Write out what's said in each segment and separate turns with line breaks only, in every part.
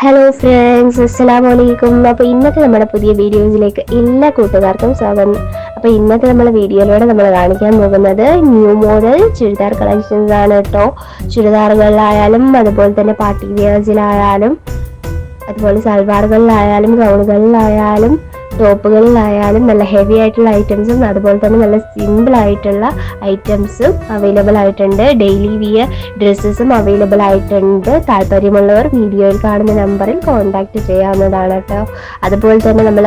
Hello friends അസ്സലാം വലൈക്കും അപ്പോൾ ഇന്നത്തെ നമ്മുടെ പുതിയ വീഡിയോസിലേക്ക് എല്ലാ കൂട്ടുകാർക്കും സ്വാഗതം. അപ്പോൾ ഇന്നത്തെ നമ്മുടെ വീഡിയോയിലൂടെ നമ്മൾ കാണിക്കാൻ പോകുന്നത് ന്യൂ മോഡൽ ചുരിദാർ കളക്ഷൻസ് ആണ് കേട്ടോ. ചുരിദാറുകളിലായാലും അതുപോലെ തന്നെ പാർട്ടി വെയേഴ്സിലായാലും അതുപോലെ സൽവാറുകളിലായാലും ഗൗണുകളിലായാലും ടോപ്പുകളിലായാലും നല്ല ഹെവി ആയിട്ടുള്ള ഐറ്റംസും അതുപോലെ തന്നെ നല്ല സിമ്പിൾ ആയിട്ടുള്ള ഐറ്റംസും അവൈലബിൾ ആയിട്ടുണ്ട്. ഡെയിലി വിയർ ഡ്രസ്സസും അവൈലബിൾ ആയിട്ടുണ്ട്. താല്പര്യമുള്ളവർ വീഡിയോയിൽ കാണുന്ന നമ്പറിൽ കോൺടാക്റ്റ് ചെയ്യാവുന്നതാണ് കേട്ടോ. അതുപോലെ തന്നെ നമ്മൾ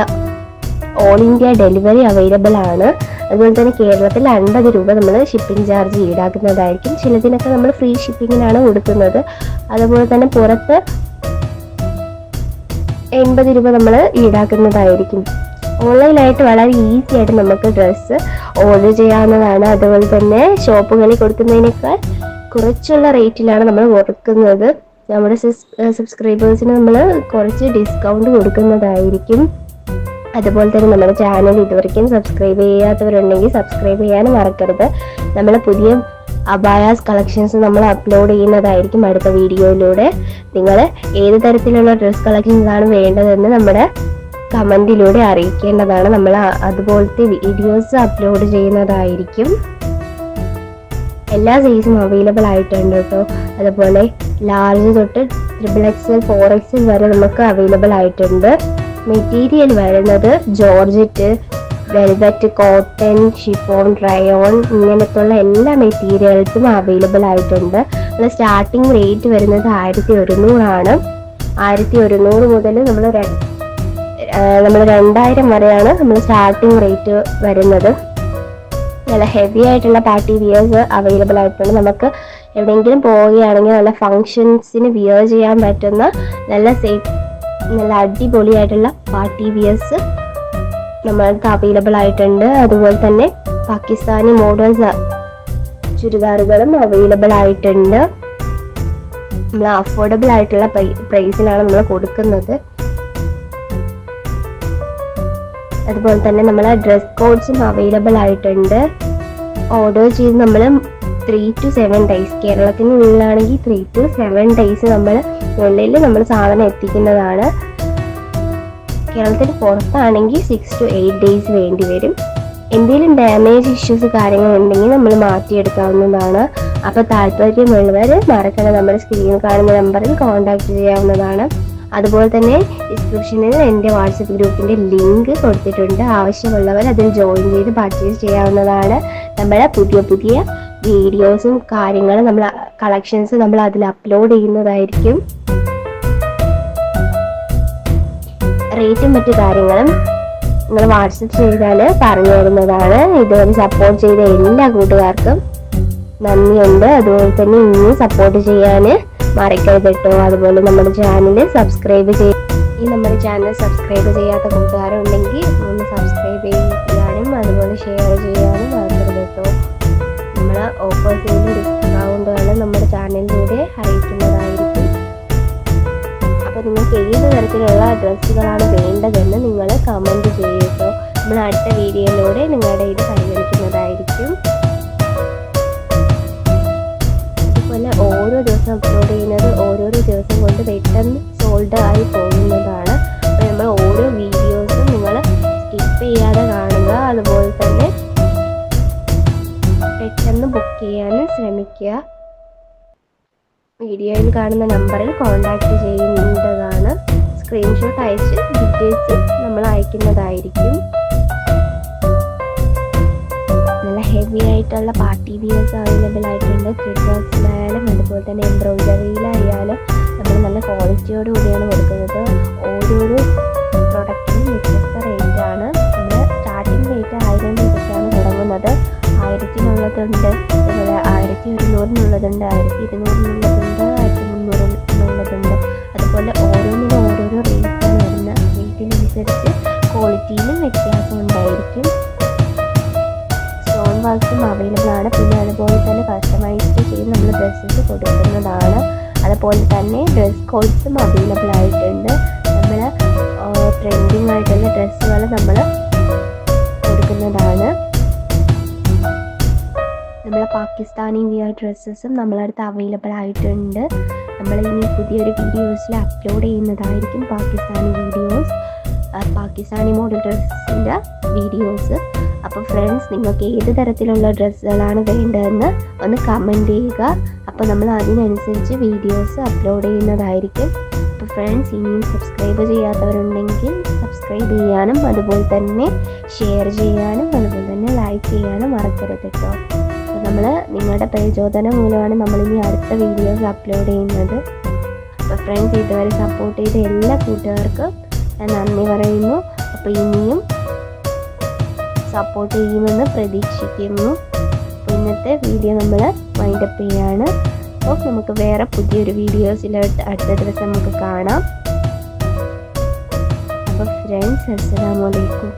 ഓൾ ഇന്ത്യ ഡെലിവറി അവൈലബിൾ ആണ്. അതുപോലെ തന്നെ കേരളത്തിൽ അൻപത് രൂപ നമ്മൾ ഷിപ്പിംഗ് ചാർജ് ഈടാക്കുന്നതായിരിക്കും. ചിലതിനൊക്കെ നമ്മൾ ഫ്രീ ഷിപ്പിങ്ങിനാണ് കൊടുക്കുന്നത്. അതുപോലെ തന്നെ പുറത്ത് എൺപത് രൂപ നമ്മൾ ഈടാക്കുന്നതായിരിക്കും. ഓൺലൈനായിട്ട് വളരെ ഈസി ആയിട്ട് നമുക്ക് ഡ്രസ്സ് ഓർഡർ ചെയ്യാവുന്നതാണ്. അതുപോലെ തന്നെ ഷോപ്പുകളിൽ കൊടുക്കുന്നതിനേക്കാൾ കുറച്ചുള്ള റേറ്റിലാണ് നമ്മൾ കൊടുക്കുന്നത്. നമ്മുടെ സബ്സ്ക്രൈബേഴ്സിന് നമ്മൾ കുറച്ച് ഡിസ്കൗണ്ട് കൊടുക്കുന്നതായിരിക്കും. അതുപോലെ തന്നെ നമ്മുടെ ചാനൽ ഇതുവരെക്കും സബ്സ്ക്രൈബ് ചെയ്യാത്തവരുണ്ടെങ്കിൽ സബ്സ്ക്രൈബ് ചെയ്യാൻ മറക്കരുത്. നമ്മൾ പുതിയ അബായാസ് കളക്ഷൻസ് നമ്മൾ അപ്ലോഡ് ചെയ്യുന്നതായിരിക്കും അടുത്ത വീഡിയോയിലൂടെ നിങ്ങൾ ഏത് തരത്തിലുള്ള ഡ്രസ് കളക്ഷൻസ് ആണ് വേണ്ടതെന്ന് നമ്മുടെ കമന്റിലൂടെ അറിയിക്കേണ്ടതാണ്. നമ്മൾ അതുപോലത്തെ വീഡിയോസ് അപ്ലോഡ് ചെയ്യുന്നതായിരിക്കും. എല്ലാ സൈസും അവൈലബിൾ ആയിട്ടുണ്ട് കേട്ടോ. അതുപോലെ ലാർജ് തൊട്ട് ട്രിപ്പിൾ എക്സ് ഫോർ എക്സ് വരെ നമുക്ക് അവൈലബിൾ ആയിട്ടുണ്ട്. മെറ്റീരിയൽ വരുന്നത് georgette velvet cotton chiffon rayon ഇങ്ങനത്തുള്ള എല്ലാ മെറ്റീരിയൽസും അവൈലബിൾ ആയിട്ടുണ്ട്. നമ്മൾ സ്റ്റാർട്ടിംഗ് റേറ്റ് വരുന്നത് ആയിരത്തി ഒരുന്നൂറാണ്. ആയിരത്തി ഒരുന്നൂറ് മുതൽ നമ്മൾ നമ്മൾ രണ്ടായിരം വരെയാണ് നമ്മൾ സ്റ്റാർട്ടിംഗ് റേറ്റ് വരുന്നത്. നല്ല ഹെവി ആയിട്ടുള്ള പാർട്ടി വിയേഴ്സ് അവൈലബിൾ ആയിട്ടുണ്ട്. നമുക്ക് എവിടെയെങ്കിലും പോവുകയാണെങ്കിൽ നല്ല ഫങ്ഷൻസിന് വിയർ ചെയ്യാൻ പറ്റുന്ന നല്ല സേഫ് നല്ല അടിപൊളിയായിട്ടുള്ള പാർട്ടി വിയേഴ്സ് നമ്മൾക്ക് അവൈലബിൾ ആയിട്ടുണ്ട്. അതുപോലെ തന്നെ പാകിസ്ഥാനി മോഡൽസ് ചുരിദാറുകളും അവൈലബിൾ ആയിട്ടുണ്ട്. നമ്മൾ അഫോർഡബിൾ ആയിട്ടുള്ള പ്രൈസിലാണ് നമ്മൾ കൊടുക്കുന്നത്. അതുപോലെ തന്നെ നമ്മൾ ഡ്രസ് കോഡ്സും അവൈലബിൾ ആയിട്ടുണ്ട്. ഓർഡർ ചെയ്ത് നമ്മൾ ത്രീ ടു സെവൻ ഡേയ്സ് കേരളത്തിനുള്ളിലാണെങ്കിൽ ത്രീ ടു സെവൻ ഡേയ്സ് നമ്മൾ ഉള്ളിൽ നമ്മൾ സാധനം എത്തിക്കുന്നതാണ്. കേരളത്തിന് പുറത്താണെങ്കിൽ സിക്സ് ടു എയ്റ്റ് ഡേയ്സ് വേണ്ടി വരും. എന്തെങ്കിലും ഡാമേജ് ഇഷ്യൂസ് കാര്യങ്ങളുണ്ടെങ്കിൽ നമ്മൾ മാറ്റിയെടുക്കാവുന്നതാണ്. അപ്പോൾ താല്പര്യമുള്ളവർ മറക്കണം നമ്മുടെ സ്ക്രീനിൽ കാണുന്ന നമ്പറിൽ കോൺടാക്റ്റ് ചെയ്യാവുന്നതാണ്. അതുപോലെ തന്നെ ഡിസ്ക്രിപ്ഷനിൽ എന്റെ വാട്സപ്പ് ഗ്രൂപ്പിന്റെ ലിങ്ക് കൊടുത്തിട്ടുണ്ട്. ആവശ്യമുള്ളവർ അതിൽ ജോയിൻ ചെയ്ത് പർച്ചേസ് ചെയ്യാവുന്നതാണ് നമ്മുടെ പുതിയ പുതിയ വീഡിയോസും കാര്യങ്ങളും നമ്മൾ കളക്ഷൻസ് നമ്മൾ അതിൽ അപ്ലോഡ് ചെയ്യുന്നതായിരിക്കും. റേറ്റും മറ്റു കാര്യങ്ങളും നിങ്ങൾ വാട്സപ്പ് ചെയ്താൽ പറഞ്ഞു തരുന്നതാണ്. ഇതുവരെ സപ്പോർട്ട് ചെയ്ത എല്ലാ കൂട്ടുകാർക്കും നന്ദിയുണ്ട്. അതുപോലെ തന്നെ ഇനിയും സപ്പോർട്ട് ചെയ്യാൻ മറക്കരുത് കേട്ടോ. അതുപോലെ നമ്മുടെ ചാനൽ സബ്സ്ക്രൈബ് ചെയ്യ ഈ നമ്മുടെ ചാനൽ സബ്സ്ക്രൈബ് ചെയ്യാത്ത കൂട്ടുകാരുണ്ടെങ്കിൽ ഒന്ന് സബ്സ്ക്രൈബ് ചെയ്യാനും അതുപോലെ ഷെയർ ചെയ്യാനും മറക്കരുത് കേട്ടോ. നമ്മൾ ഓഫേഴ്സിന്റെ ഡിസ്കൗണ്ടുകൾ നമ്മുടെ ചാനലിലൂടെ അറിയിക്കുന്നതായിരിക്കും അപ്പോൾ നിങ്ങൾക്ക് ഏത് തരത്തിലുള്ള ഡ്രസ്സുകളാണ് വേണ്ടതെന്ന് നിങ്ങൾ കമന്റ് ചെയ്യൂട്ടോ നമ്മൾ അടുത്ത വീഡിയോയിലൂടെ നിങ്ങളുടെ ഇത് പരിഗണിക്കുന്നതായിരിക്കും. ഓരോ ദിവസം അപ്ലോഡ് ചെയ്യുന്നത് ഓരോരോ ദിവസം കൊണ്ട് പെട്ടെന്ന് സോൾഡ് ആയി പോകുന്നതാണ്. അപ്പോൾ നമ്മൾ ഓരോ വീഡിയോസും നിങ്ങൾ സ്കിപ്പ് ചെയ്യാതെ കാണുക. അതുപോലെ തന്നെ പെട്ടെന്ന് ബുക്ക് ചെയ്യാൻ ശ്രമിക്കുക. വീഡിയോയിൽ കാണുന്ന നമ്പറിൽ കോൺടാക്ട് ചെയ്യുന്നതാണ് സ്ക്രീൻഷോട്ട് അയച്ച് ഡീറ്റെയിൽസ് നമ്മൾ അയക്കുന്നതായിരിക്കും. ഹെവി ആയിട്ടുള്ള പാർട്ടി വിയേഴ്സ് അവൈലബിൾ ആയിട്ടുണ്ട്. ത്രെഡ് വർക്സിലായാലും അതുപോലെ തന്നെ എംബ്രോയിഡറിയിലായാലും നമ്മൾ നല്ല ക്വാളിറ്റിയോട് കൂടിയാണ് കൊടുക്കുന്നത്. ഓരോരോ പ്രൊഡക്റ്റിനും വ്യത്യസ്ത റേറ്റാണ് നമ്മൾ സ്റ്റാർട്ടിംഗ് റേറ്റ് ആയിരം രൂപയ്ക്കാണ് തുടങ്ങുന്നത്. ആയിരത്തിനുള്ളതുണ്ട്. അതുപോലെ ആയിരത്തി ഒരുന്നൂറിനുള്ളതുണ്ട്. ആയിരത്തി ഇരുന്നൂറിനുള്ളതുണ്ട്. അതുപോലെ തന്നെ ഡ്രസ് കോഡ്സും അവൈലബിൾ ആയിട്ടുണ്ട്. നമ്മൾ ട്രെൻഡിങ് ആയിട്ടുള്ള ഡ്രസ്സുകൾ നമ്മൾ കൊടുക്കുന്നതാണ്. നമ്മളെ പാകിസ്ഥാനി വിയർ ഡ്രസ്സസും നമ്മളടുത്ത് അവൈലബിൾ ആയിട്ടുണ്ട്. നമ്മൾ ഇനി പുതിയൊരു വീഡിയോസിൽ അപ്ലോഡ് ചെയ്യുന്നതായിരിക്കും പാകിസ്ഥാനി വീഡിയോസ് പാകിസ്ഥാനി മോഡൽ ഡ്രസ്സിന്റെ വീഡിയോസ് അപ്പോൾ ഫ്രണ്ട്സ് നിങ്ങൾക്ക് ഏത് തരത്തിലുള്ള ഡ്രസ്സുകളാണ് വേണ്ടതെന്ന് ഒന്ന് കമന്റ് ചെയ്യുക. അപ്പോൾ നമ്മൾ അതിനനുസരിച്ച് വീഡിയോസ് അപ്ലോഡ് ചെയ്യുന്നതായിരിക്കും. അപ്പോൾ ഫ്രണ്ട്സ് ഇനിയും സബ്സ്ക്രൈബ് ചെയ്യാത്തവരുണ്ടെങ്കിൽ സബ്സ്ക്രൈബ് ചെയ്യാനും അതുപോലെ തന്നെ ഷെയർ ചെയ്യാനും അതുപോലെ തന്നെ ലൈക്ക് ചെയ്യാനും മറക്കരുത് കേട്ടോ നമ്മൾ നിങ്ങളുടെ പ്രചോദനം മൂലമാണ് നമ്മളിനി അടുത്ത വീഡിയോസ് അപ്ലോഡ് ചെയ്യുന്നത്. അപ്പോൾ ഫ്രണ്ട്സ് ഇതുവരെ സപ്പോർട്ട് ചെയ്ത എല്ലാ കൂട്ടുകാർക്കും ഞാൻ നന്ദി പറയുന്നു. അപ്പോൾ ഇനിയും സപ്പോർട്ട് ചെയ്യുമെന്ന് പ്രതീക്ഷിക്കുന്നു. ഇന്നത്തെ വീഡിയോ നമ്മൾ വൈൻഡപ്പ് ചെയ്യാണ്. അപ്പോൾ നമുക്ക് വേറെ പുതിയൊരു വീഡിയോസിലോട്ട് അടുത്ത ദിവസം നമുക്ക് കാണാം. അപ്പോൾ ഫ്രണ്ട്സ് അസ്സലാമു അലൈക്കും.